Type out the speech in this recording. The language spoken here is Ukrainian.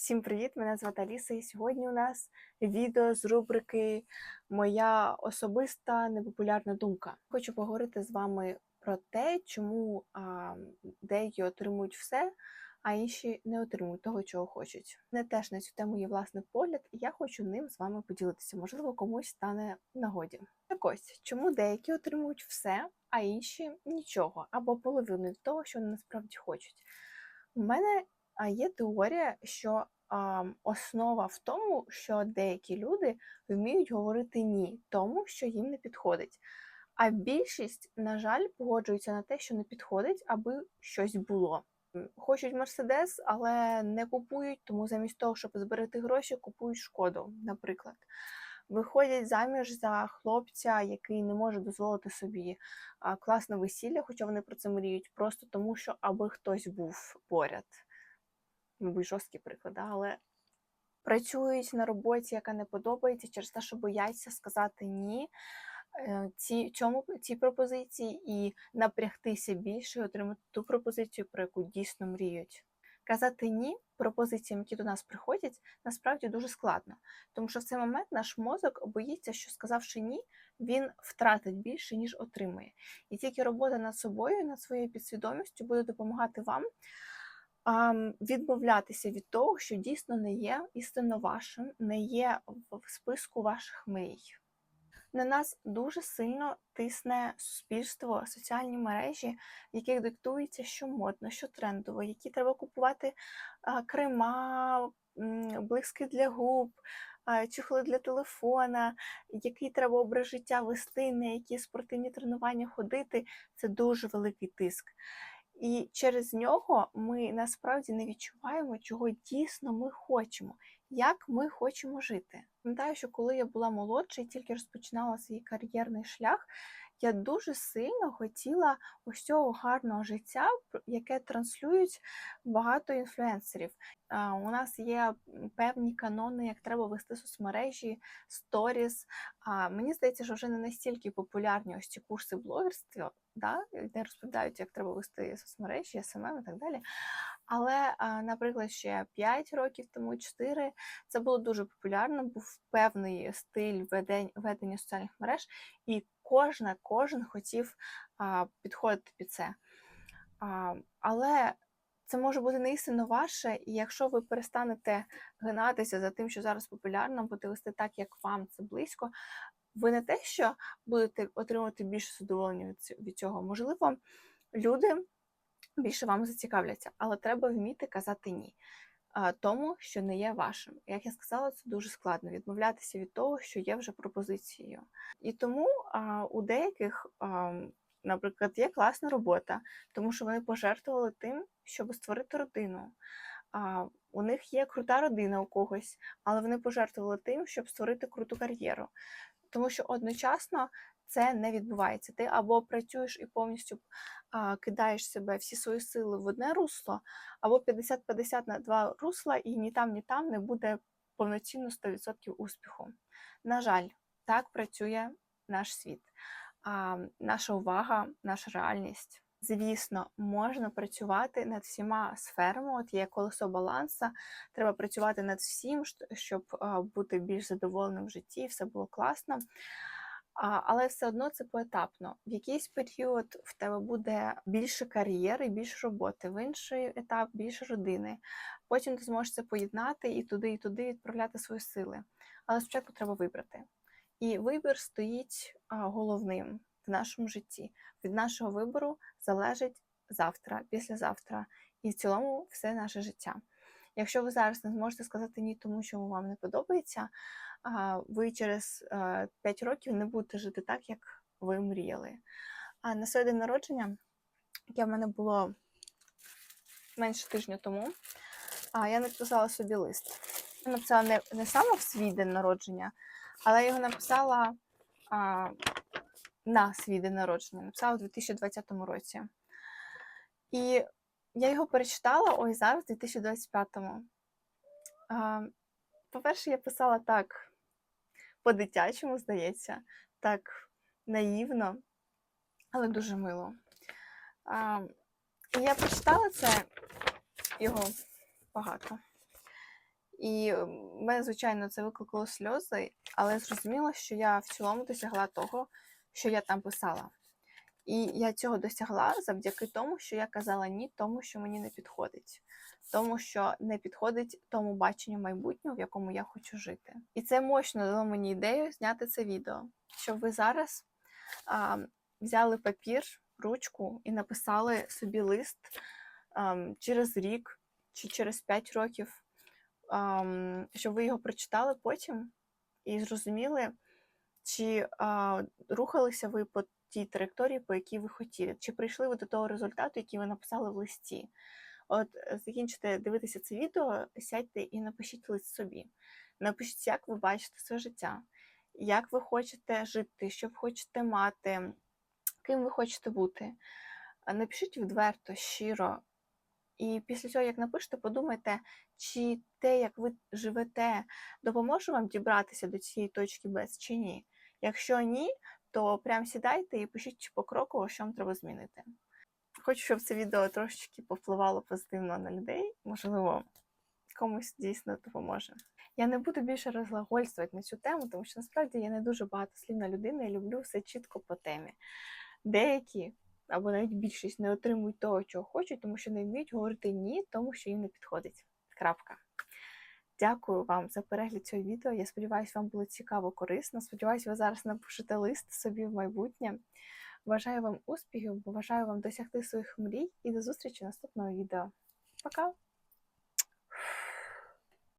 Всім привіт! Мене звати Аліса, і сьогодні у нас відео з рубрики Моя особиста непопулярна думка. Хочу поговорити з вами про те, чому а, деякі отримують все, а інші не отримують того, чого хочуть. Не теж на цю тему є власний погляд, і я хочу ним з вами поділитися. Можливо, комусь стане нагоді. Так ось, чому деякі отримують все, а інші нічого, або половину того, що вони насправді хочуть. У мене є теорія, що а, основа в тому, що деякі люди вміють говорити ні тому, що їм не підходить. А більшість, на жаль, погоджується на те, що не підходить, аби щось було. Хочуть Мерседес, але не купують, тому замість того, щоб зберегти гроші, купують шкоду, наприклад. Виходять заміж за хлопця, який не може дозволити собі класне весілля, хоча вони про це мріють, просто тому, що аби хтось був поряд мабуть, жорсткий приклад, да, але працюють на роботі, яка не подобається, через те, що бояться сказати ні е, ці, цьому, цій пропозиції і напрягтися більше і отримати ту пропозицію, про яку дійсно мріють. Казати ні пропозиціям, які до нас приходять, насправді дуже складно, тому що в цей момент наш мозок боїться, що сказавши ні, він втратить більше, ніж отримує. І тільки робота над собою, над своєю підсвідомістю буде допомагати вам ам, відмовлятися від того, що дійсно не є істинно вашим, не є в списку ваших мрій. На нас дуже сильно тисне суспільство, соціальні мережі, в яких диктується, що модно, що трендово, які треба купувати крема, блиски для губ, а, чохли для телефона, який треба образ життя вести, на які спортивні тренування ходити. Це дуже великий тиск. І через нього ми насправді не відчуваємо, чого дійсно ми хочемо, як ми хочемо жити. Пам'ятаю, що коли я була молодша і тільки розпочинала свій кар'єрний шлях, я дуже сильно хотіла ось цього гарного життя, яке транслюють багато інфлюенсерів. У нас є певні канони, як треба вести соцмережі, сторіс. Мені здається, що вже не настільки популярні ось ці курси блогерства, да, де розповідають, як треба вести соцмережі, СММ і так далі. Але, наприклад, ще 5 років тому, 4, це було дуже популярно, був певний стиль ведення соціальних мереж, і кожна, кожен хотів підходити під це. Але це може бути не істинно ваше, і якщо ви перестанете гнатися за тим, що зараз популярно, будете вести так, як вам це близько, ви не те, що будете отримувати більше задоволення від цього. Можливо, люди більше вам зацікавляться, але треба вміти казати ні. Тому, що не є вашим. Як я сказала, це дуже складно відмовлятися від того, що є вже пропозицією. І тому а, у деяких, а, наприклад, є класна робота, тому що вони пожертвували тим, щоб створити родину. А, у них є крута родина у когось, але вони пожертвували тим, щоб створити круту кар'єру. Тому що одночасно це не відбувається. Ти або працюєш і повністю а, кидаєш себе всі свої сили в одне русло, або 50-50 на два русла, і ні там, ні там не буде повноцінно 100% успіху. На жаль, так працює наш світ, а, наша увага, наша реальність. Звісно, можна працювати над всіма сферами. От є колесо баланса, треба працювати над всім, щоб бути більш задоволеним в житті, все було класно. Але все одно це поетапно. В якийсь період в тебе буде більше кар'єри, більше роботи, в інший етап більше родини. Потім ти зможеш це поєднати і туди, і туди відправляти свої сили. Але спочатку треба вибрати. І вибір стоїть головним в нашому житті. Від нашого вибору залежить завтра, післязавтра і в цілому все наше життя. Якщо ви зараз не зможете сказати ні тому, що вам не подобається, ви через е, 5 років не будете жити так, як ви мріяли. А на своє день народження, яке в мене було менше тижня тому, я написала собі лист. Я написала не, не саме в свій день народження, але я його написала а, на свій день народження, написала у 2020 році. І я його перечитала ось зараз, у 2025-му. А, По-перше, я писала так по-дитячому, здається, так наївно, але дуже мило. А, я прочитала це його багато. І мене, звичайно, це викликало сльози, але зрозуміла, що я в цілому досягла того, що я там писала. І я цього досягла завдяки тому, що я казала ні тому, що мені не підходить, тому що не підходить тому баченню майбутнього, в якому я хочу жити. І це мощно дало мені ідею зняти це відео, щоб ви зараз а, взяли папір, ручку і написали собі лист а, через рік чи через 5 років, а, щоб ви його прочитали потім і зрозуміли, чи а, рухалися ви по тій траєкторії, по якій ви хотіли, чи прийшли ви до того результату, який ви написали в листі. От е, закінчите дивитися це відео, сядьте і напишіть лист собі. Напишіть, як ви бачите своє життя, як ви хочете жити, що ви хочете мати, ким ви хочете бути. Напишіть відверто, щиро. І після цього, як напишете, подумайте, чи те, як ви живете, допоможе вам дібратися до цієї точки без чи ні. Якщо ні, то прям сідайте і пишіть покроково, що вам треба змінити. Хочу, щоб це відео трошечки повпливало позитивно на людей, можливо, комусь дійсно допоможе. Я не буду більше розглагольствувати на цю тему, тому що насправді я не дуже багатослівна людина і люблю все чітко по темі. Деякі або навіть більшість не отримують того, чого хочуть, тому що не вміють говорити ні, тому що їм не підходить. Крапка. Дякую вам за перегляд цього відео. Я сподіваюся, вам було цікаво, корисно. Сподіваюся, ви зараз напишете лист собі в майбутнє. Бажаю вам успіхів, бажаю вам досягти своїх мрій і до зустрічі наступного відео. Пока!